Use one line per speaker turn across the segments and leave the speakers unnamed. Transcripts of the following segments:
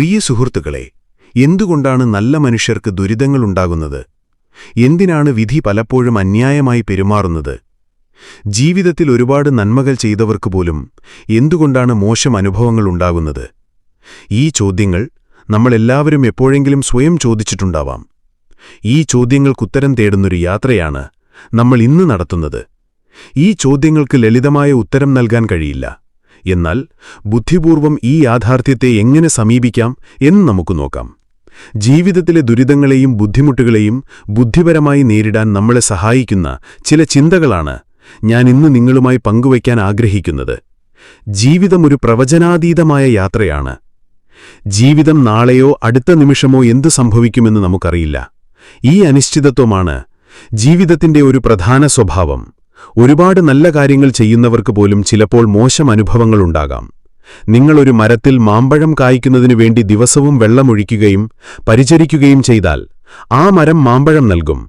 പ്രിയ സുഹൃത്തുക്കളെ എന്തുകൊണ്ടാണ് നല്ല മനുഷ്യർക്ക് ദുരിതങ്ങളുണ്ടാകുന്നത്? എന്തിനാണ് വിധി പലപ്പോഴും അന്യായമായി പെരുമാറുന്നത്? ജീവിതത്തിൽ ഒരുപാട് നന്മകൾ ചെയ്തവർക്ക് പോലും എന്തുകൊണ്ടാണ് മോശം അനുഭവങ്ങൾ ഉണ്ടാകുന്നത്? ഈ ചോദ്യങ്ങൾ നമ്മളെല്ലാവരും എപ്പോഴെങ്കിലും സ്വയം ചോദിച്ചിട്ടുണ്ടാവാം. ഈ ചോദ്യങ്ങൾക്കുത്തരം തേടുന്നൊരു യാത്രയാണ് നമ്മൾ ഇന്ന് നടത്തുന്നത്. ഈ ചോദ്യങ്ങൾക്ക് ലളിതമായ ഉത്തരം നൽകാൻ കഴിയില്ല. എന്നാൽ ബുദ്ധിപൂർവം ഈ യാഥാർത്ഥ്യത്തെ എങ്ങനെ സമീപിക്കാം എന്ന് നമുക്ക് നോക്കാം. ജീവിതത്തിലെ ദുരിതങ്ങളെയും ബുദ്ധിമുട്ടുകളെയും ബുദ്ധിപരമായി നേരിടാൻ നമ്മളെ സഹായിക്കുന്ന ചില ചിന്തകളാണ് ഞാൻ ഇന്ന് നിങ്ങളുമായി പങ്കുവയ്ക്കാൻ ആഗ്രഹിക്കുന്നത്. ജീവിതം ഒരു പ്രവചനാതീതമായ യാത്രയാണ്. ജീവിതം നാളെയോ അടുത്ത നിമിഷമോ എന്തു സംഭവിക്കുമെന്ന് നമുക്കറിയില്ല. ഈ അനിശ്ചിതത്വമാണ് ജീവിതത്തിന്റെ ഒരു പ്രധാന സ്വഭാവം. ഒരുപാട് നല്ല കാര്യങ്ങൾ ചെയ്യുന്നവർക്ക് പോലും ചിലപ്പോൾ മോശം അനുഭവങ്ങളുണ്ടാകാം നിങ്ങളൊരു മരത്തിൽ മാമ്പഴം കായ്ക്കുന്നതിനു വേണ്ടി ദിവസവും വെള്ളമൊഴിക്കുകയും പരിചരിക്കുകയും ചെയ്താൽ ആ മരം മാമ്പഴം നൽകും.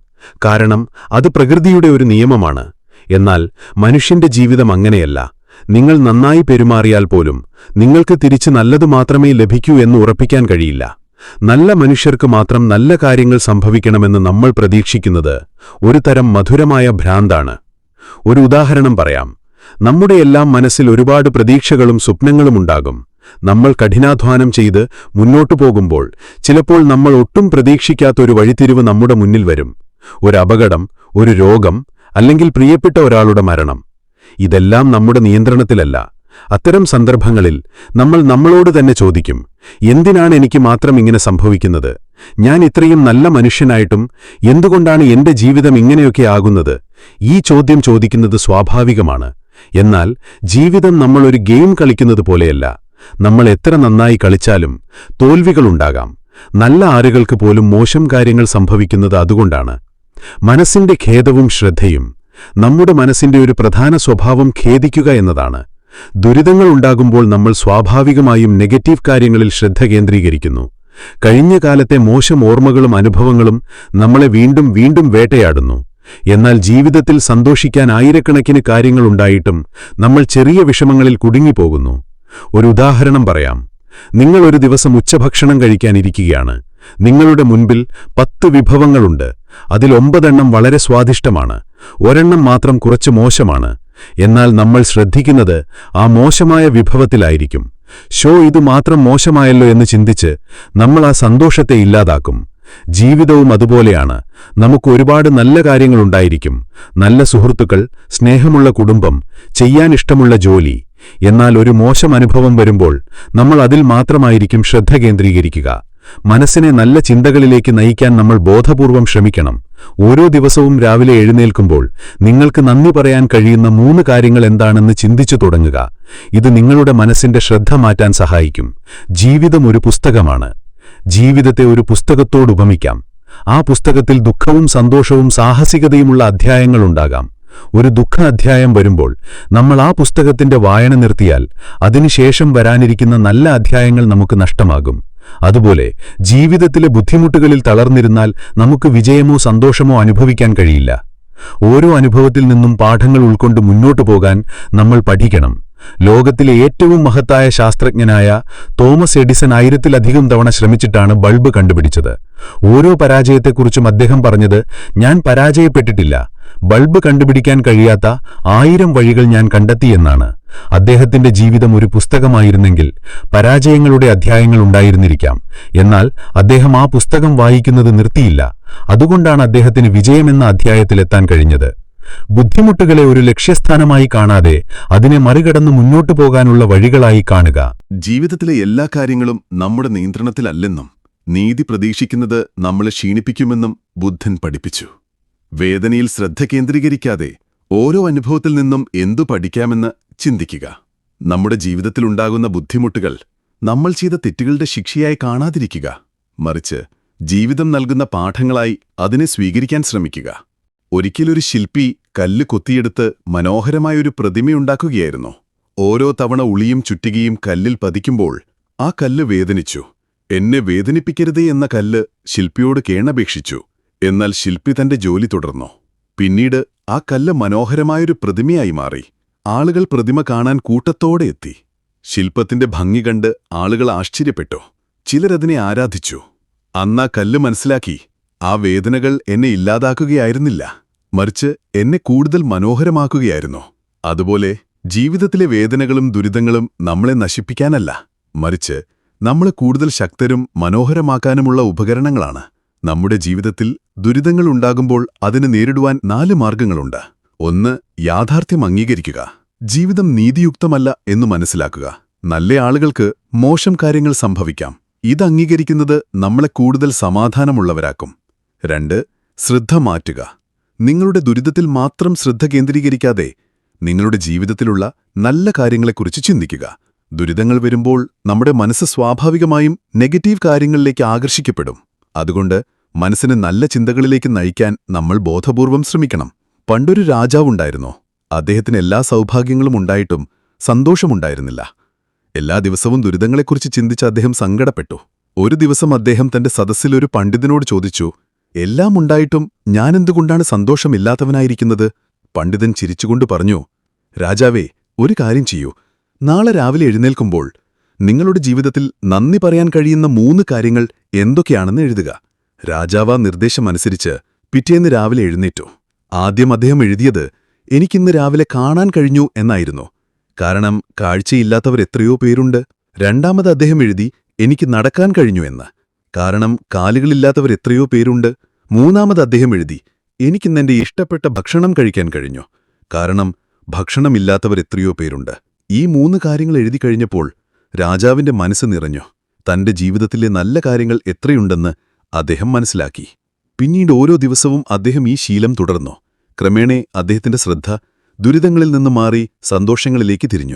കാരണം അത് പ്രകൃതിയുടെ ഒരു നിയമമാണ്. എന്നാൽ മനുഷ്യന്റെ ജീവിതം അങ്ങനെയല്ല. നിങ്ങൾ നന്നായി പെരുമാറിയാൽ പോലും നിങ്ങൾക്ക് തിരിച്ച് നല്ലതു മാത്രമേ ലഭിക്കൂ എന്ന് ഉറപ്പിക്കാൻ കഴിയില്ല. നല്ല മനുഷ്യർക്ക് മാത്രം നല്ല കാര്യങ്ങൾ സംഭവിക്കണമെന്ന് നമ്മൾ പ്രതീക്ഷിക്കുന്നത് ഒരു തരം മധുരമായ ഭ്രാന്താണ്. ഒരു ഉദാഹരണം പറയാം. നമ്മുടെയെല്ലാം മനസ്സിൽ ഒരുപാട് പ്രതീക്ഷകളും സ്വപ്നങ്ങളുമുണ്ടാകും നമ്മൾ കഠിനാധ്വാനം ചെയ്ത് മുന്നോട്ടു പോകുമ്പോൾ ചിലപ്പോൾ നമ്മൾ ഒട്ടും പ്രതീക്ഷിക്കാത്ത ഒരു വഴിത്തിരിവ് നമ്മുടെ മുന്നിൽ വരും. ഒരു അപകടം ഒരു രോഗം അല്ലെങ്കിൽ പ്രിയപ്പെട്ട ഒരാളുടെ മരണം. ഇതെല്ലാം നമ്മുടെ നിയന്ത്രണത്തിലല്ല. അത്തരം സന്ദർഭങ്ങളിൽ നമ്മൾ നമ്മളോട് തന്നെ ചോദിക്കും എന്തിനാണ് എനിക്ക് മാത്രം ഇങ്ങനെ സംഭവിക്കുന്നത്? ഞാൻ ഇത്രയും നല്ല മനുഷ്യനായിട്ടും എന്തുകൊണ്ടാണ് എന്റെ ജീവിതം ഇങ്ങനെയൊക്കെ ആകുന്നത്? ഈ ചോദ്യം ചോദിക്കുന്നത് സ്വാഭാവികമാണ്. എന്നാൽ ജീവിതം നമ്മൾ ഒരു ഗെയിം കളിക്കുന്നത് പോലെയല്ല. നമ്മൾ എത്ര നന്നായി കളിച്ചാലും തോൽവികളുണ്ടാകാം നല്ല ആരുകൾക്ക് പോലും മോശം കാര്യങ്ങൾ സംഭവിക്കുന്നത് അതുകൊണ്ടാണ്. മനസ്സിന്റെ ഖേദവും ശ്രദ്ധയും നമ്മുടെ മനസ്സിന്റെ ഒരു പ്രധാന സ്വഭാവം ഖേദിക്കുക എന്നതാണ്. ദുരിതങ്ങൾ ഉണ്ടാകുമ്പോൾ നമ്മൾ സ്വാഭാവികമായും നെഗറ്റീവ് കാര്യങ്ങളിൽ ശ്രദ്ധ കേന്ദ്രീകരിക്കുന്നു. കഴിഞ്ഞ കാലത്തെ മോശം ഓർമ്മകളും അനുഭവങ്ങളും നമ്മളെ വീണ്ടും വീണ്ടും വേട്ടയാടുന്നു. എന്നാൽ ജീവിതത്തിൽ സന്തോഷിക്കാൻ ആയിരക്കണക്കിന് കാര്യങ്ങളുണ്ടായിട്ടും നമ്മൾ ചെറിയ വിഷമങ്ങളിൽ കുടുങ്ങിപ്പോകുന്നു. ഒരു ഉദാഹരണം പറയാം. നിങ്ങൾ ഒരു ദിവസം ഉച്ചഭക്ഷണം കഴിക്കാനിരിക്കുകയാണ് നിങ്ങളുടെ മുൻപിൽ പത്ത് വിഭവങ്ങളുണ്ട്. അതിൽ ഒമ്പതെണ്ണം വളരെ സ്വാദിഷ്ടമാണ്. ഒരെണ്ണം മാത്രം കുറച്ച് മോശമാണ്. എന്നാൽ നമ്മൾ ശ്രദ്ധിക്കുന്നത് ആ മോശമായ വിഭവത്തിലായിരിക്കും. ഷോ ഇതു മാത്രം മോശമായല്ലോ എന്ന് ചിന്തിച്ച് നമ്മൾ ആ സന്തോഷത്തെ ഇല്ലാതാക്കും. ജീവിതവും അതുപോലെയാണ്. നമുക്ക് ഒരുപാട് നല്ല കാര്യങ്ങളുണ്ടായിരിക്കും. നല്ല സുഹൃത്തുക്കൾ സ്നേഹമുള്ള കുടുംബം ചെയ്യാൻ ഇഷ്ടമുള്ള ജോലി. എന്നാൽ ഒരു മോശം അനുഭവം വരുമ്പോൾ നമ്മൾ അതിൽ മാത്രമായിരിക്കും ശ്രദ്ധ കേന്ദ്രീകരിക്കുക. മനസ്സിനെ നല്ല ചിന്തകളിലേക്ക് നയിക്കാൻ നമ്മൾ ബോധപൂർവം ശ്രമിക്കണം. ഓരോ ദിവസവും രാവിലെ എഴുന്നേൽക്കുമ്പോൾ നിങ്ങൾക്ക് നന്ദി പറയാൻ കഴിയുന്ന മൂന്ന് കാര്യങ്ങൾ എന്താണെന്ന് ചിന്തിച്ചു തുടങ്ങുക. ഇത് നിങ്ങളുടെ മനസ്സിന്റെ ശ്രദ്ധ മാറ്റാൻ സഹായിക്കും. ജീവിതം ഒരു പുസ്തകമാണ്. ജീവിതത്തെ ഒരു പുസ്തകത്തോടുപമിക്കാം ആ പുസ്തകത്തിൽ ദുഃഖവും സന്തോഷവും സാഹസികതയുമുള്ള അധ്യായങ്ങളുണ്ടാകാം ഒരു ദുഃഖ അധ്യായം വരുമ്പോൾ നമ്മൾ ആ പുസ്തകത്തിന്റെ വായന നിർത്തിയാൽ അതിനുശേഷം വരാനിരിക്കുന്ന നല്ല അധ്യായങ്ങൾ നമുക്ക് നഷ്ടമാകും. അതുപോലെ ജീവിതത്തിലെ ബുദ്ധിമുട്ടുകളിൽ തളർന്നിരുന്നാൽ നമുക്ക് വിജയമോ സന്തോഷമോ അനുഭവിക്കാൻ കഴിയില്ല. ഓരോ അനുഭവത്തിൽ നിന്നും പാഠങ്ങൾ ഉൾക്കൊണ്ട് മുന്നോട്ടു പോകാൻ നമ്മൾ പഠിക്കണം. ലോകത്തിലെ ഏറ്റവും മഹത്തായ ശാസ്ത്രജ്ഞനായ തോമസ് എഡിസൺ ആയിരത്തിലധികം തവണ ശ്രമിച്ചിട്ടാണ് ബൾബ് കണ്ടുപിടിച്ചത്. ഓരോ പരാജയത്തെക്കുറിച്ചും അദ്ദേഹം പറഞ്ഞത് ഞാൻ പരാജയപ്പെട്ടിട്ടില്ല. ബൾബ് കണ്ടുപിടിക്കാൻ കഴിയാത്ത ആയിരം വഴികൾ ഞാൻ കണ്ടെത്തിയെന്നാണ് അദ്ദേഹത്തിന്റെ ജീവിതം ഒരു പുസ്തകമായിരുന്നെങ്കിൽ പരാജയങ്ങളുടെ അധ്യായങ്ങൾ ഉണ്ടായിരുന്നിരിക്കാം. എന്നാൽ അദ്ദേഹം ആ പുസ്തകം വായിക്കുന്നത് നിർത്തിയില്ല. അതുകൊണ്ടാണ് അദ്ദേഹത്തിന് വിജയമെന്ന അധ്യായത്തിലെത്താൻ കഴിഞ്ഞത്. ബുദ്ധിമുട്ടുകളെ ഒരു ലക്ഷ്യസ്ഥാനമായി കാണാതെ അതിനെ മറികടന്ന് മുന്നോട്ടു പോകാനുള്ള വഴികളായി കാണുക.
ജീവിതത്തിലെ എല്ലാ കാര്യങ്ങളും നമ്മുടെ നിയന്ത്രണത്തിലല്ലെന്നും നീതി പ്രതീക്ഷിക്കുന്നത് നമ്മളെ ക്ഷീണിപ്പിക്കുമെന്നും ബുദ്ധൻ പഠിപ്പിച്ചു. വേദനയിൽ ശ്രദ്ധ കേന്ദ്രീകരിക്കാതെ ഓരോ അനുഭവത്തിൽ നിന്നും എന്തു പഠിക്കാമെന്ന് ചിന്തിക്കുക. നമ്മുടെ ജീവിതത്തിലുണ്ടാകുന്ന ബുദ്ധിമുട്ടുകൾ നമ്മൾ ചെയ്ത തെറ്റുകളുടെ ശിക്ഷയായി കാണാതിരിക്കുക. മറിച്ച് ജീവിതം നൽകുന്ന പാഠങ്ങളായി അതിനെ സ്വീകരിക്കാൻ ശ്രമിക്കുക. ഒരിക്കലൊരു ശില്പി കല്ല് കൊത്തിയെടുത്ത് മനോഹരമായൊരു പ്രതിമയുണ്ടാക്കുകയായിരുന്നു. ഓരോ തവണ ഉളിയും ചുറ്റുകയും കല്ലിൽ പതിക്കുമ്പോൾ ആ കല്ല് വേദനിച്ചു. എന്നെ വേദനിപ്പിക്കരുതേ എന്ന കല്ല് ശില്പിയോട് കേണപേക്ഷിച്ചു. എന്നാൽ ശില്പി തന്റെ ജോലി തുടർന്നു. പിന്നീട് ആ കല്ല് മനോഹരമായൊരു പ്രതിമയായി മാറി. ആളുകൾ പ്രതിമ കാണാൻ കൂട്ടത്തോടെ എത്തി. ശില്പത്തിന്റെ ഭംഗി കണ്ട് ആളുകൾ ആശ്ചര്യപ്പെട്ടു. ചിലരതിനെ ആരാധിച്ചു. അന്നാ കല്ല് മനസ്സിലാക്കി ആ വേദനകൾ എന്നെ ഇല്ലാതാക്കുകയായിരുന്നില്ല. മറിച്ച് എന്നെ കൂടുതൽ മനോഹരമാക്കുകയായിരുന്നു. അതുപോലെ ജീവിതത്തിലെ വേദനകളും ദുരിതങ്ങളും നമ്മളെ നശിപ്പിക്കാനല്ല. മറിച്ച് നമ്മളെ കൂടുതൽ ശക്തരും മനോഹരമാക്കാനുമുള്ള ഉപകരണങ്ങളാണ്. നമ്മുടെ ജീവിതത്തിൽ ദുരിതങ്ങൾ ഉണ്ടാകുമ്പോൾ അതിനെ നേരിടുവാൻ നാല് മാർഗങ്ങളുണ്ട്. ഒന്ന് യാഥാർത്ഥ്യം അംഗീകരിക്കുക. ജീവിതം നീതിയുക്തമല്ല എന്നു മനസ്സിലാക്കുക. നല്ല ആളുകൾക്ക് മോശം കാര്യങ്ങൾ സംഭവിക്കാം. ഇത് അംഗീകരിക്കുന്നത് നമ്മളെ കൂടുതൽ സമാധാനമുള്ളവരാക്കും. രണ്ട് ശ്രദ്ധ മാറ്റുക. നിങ്ങളുടെ ദുരിതത്തിൽ മാത്രം ശ്രദ്ധ കേന്ദ്രീകരിക്കാതെ നിങ്ങളുടെ ജീവിതത്തിലുള്ള നല്ല കാര്യങ്ങളെക്കുറിച്ച് ചിന്തിക്കുക. ദുരിതങ്ങൾ വരുമ്പോൾ നമ്മുടെ മനസ്സ് സ്വാഭാവികമായും നെഗറ്റീവ് കാര്യങ്ങളിലേക്ക് ആകർഷിക്കപ്പെടും. അതുകൊണ്ട് മനസ്സിനെ നല്ല ചിന്തകളിലേക്ക് നയിക്കാൻ നമ്മൾ ബോധപൂർവം ശ്രമിക്കണം. പണ്ടൊരു രാജാവുണ്ടായിരുന്നു അദ്ദേഹത്തിന് എല്ലാ സൗഭാഗ്യങ്ങളും ഉണ്ടായിട്ടും സന്തോഷമുണ്ടായിരുന്നില്ല. എല്ലാ ദിവസവും ദുരിതങ്ങളെക്കുറിച്ച് ചിന്തിച്ച് അദ്ദേഹം സങ്കടപ്പെട്ടു. ഒരു ദിവസം അദ്ദേഹം തന്റെ സദസ്സിലൊരു പണ്ഡിതനോട് ചോദിച്ചു എല്ലാം ഉണ്ടായിട്ടും ഞാനെന്തുകൊണ്ടാണ് സന്തോഷമില്ലാത്തവനായിരിക്കുന്നത്? പണ്ഡിതൻ ചിരിച്ചുകൊണ്ട് പറഞ്ഞു രാജാവേ ഒരു കാര്യം ചെയ്യൂ. നാളെ രാവിലെ എഴുന്നേൽക്കുമ്പോൾ നിങ്ങളുടെ ജീവിതത്തിൽ നന്ദി പറയാൻ കഴിയുന്ന മൂന്ന് കാര്യങ്ങൾ എന്തൊക്കെയാണെന്ന് എഴുതുക. രാജാവ് ആ നിർദ്ദേശമനുസരിച്ച് പിറ്റേന്ന് രാവിലെ എഴുന്നേറ്റു. ആദ്യം അദ്ദേഹം എഴുതിയത് എനിക്കിന്ന് രാവിലെ കാണാൻ കഴിഞ്ഞു എന്നായിരുന്നു. കാരണം കാഴ്ചയില്ലാത്തവർ എത്രയോ പേരുണ്ട്. രണ്ടാമത് അദ്ദേഹം എഴുതി എനിക്ക് നടക്കാൻ കഴിഞ്ഞു എന്ന്. കാരണം കാലുകളില്ലാത്തവർ എത്രയോ പേരുണ്ട്. മൂന്നാമത് അദ്ദേഹം എഴുതി എനിക്കിന്നെന്റെ ഇഷ്ടപ്പെട്ട ഭക്ഷണം കഴിക്കാൻ കഴിഞ്ഞു കാരണം ഭക്ഷണമില്ലാത്തവർ എത്രയോ പേരുണ്ട്. ഈ മൂന്ന് കാര്യങ്ങൾ എഴുതി കഴിഞ്ഞപ്പോൾ രാജാവിന്റെ മനസ്സ് നിറഞ്ഞു. തന്റെ ജീവിതത്തിലെ നല്ല കാര്യങ്ങൾ എത്രയുണ്ടെന്ന് അദ്ദേഹം മനസ്സിലാക്കി. പിന്നീട് ഓരോ ദിവസവും അദ്ദേഹം ഈ ശീലം തുടർന്നു. ക്രമേണെ അദ്ദേഹത്തിന്റെ ശ്രദ്ധ ദുരിതങ്ങളിൽ നിന്ന് മാറി സന്തോഷങ്ങളിലേക്ക് തിരിഞ്ഞു.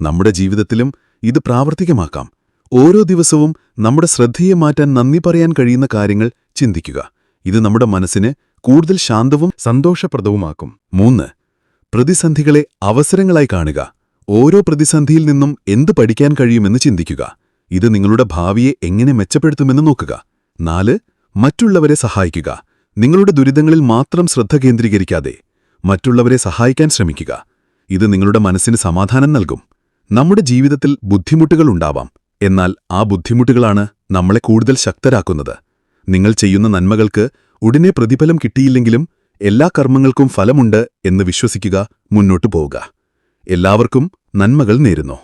നമ്മുടെ ജീവിതത്തിലും ഇത് പ്രാവർത്തികമാക്കാം. ഓരോ ദിവസവും നമ്മുടെ ശ്രദ്ധയെ മാറ്റാൻ നന്ദി പറയാൻ കഴിയുന്ന കാര്യങ്ങൾ ചിന്തിക്കുക. ഇത് നമ്മുടെ മനസ്സിന് കൂടുതൽ ശാന്തവും സന്തോഷപ്രദവുമാക്കും. മൂന്ന് പ്രതിസന്ധികളെ അവസരങ്ങളായി കാണുക. ഓരോ പ്രതിസന്ധിയിൽ നിന്നും എന്ത് പഠിക്കാൻ കഴിയുമെന്ന് ചിന്തിക്കുക. ഇത് നിങ്ങളുടെ ഭാവിയെ എങ്ങനെ മെച്ചപ്പെടുത്തുമെന്ന് നോക്കുക. നാല് മറ്റുള്ളവരെ സഹായിക്കുക. നിങ്ങളുടെ ദുരിതങ്ങളിൽ മാത്രം ശ്രദ്ധ കേന്ദ്രീകരിക്കാതെ മറ്റുള്ളവരെ സഹായിക്കാൻ ശ്രമിക്കുക. ഇത് നിങ്ങളുടെ മനസ്സിന് സമാധാനം നൽകും. നമ്മുടെ ജീവിതത്തിൽ ബുദ്ധിമുട്ടുകൾ ഉണ്ടാവാം. എന്നാൽ ആ ബുദ്ധിമുട്ടുകളാണ് നമ്മളെ കൂടുതൽ ശക്തരാക്കുന്നത്. നിങ്ങൾ ചെയ്യുന്ന നന്മകൾക്ക് ഉടനെ പ്രതിഫലം കിട്ടിയില്ലെങ്കിലും എല്ലാ കർമ്മങ്ങൾക്കും ഫലമുണ്ട് എന്ന് വിശ്വസിക്കുക മുന്നോട്ടു പോവുക. എല്ലാവർക്കും നന്മകൾ നേരുന്നു.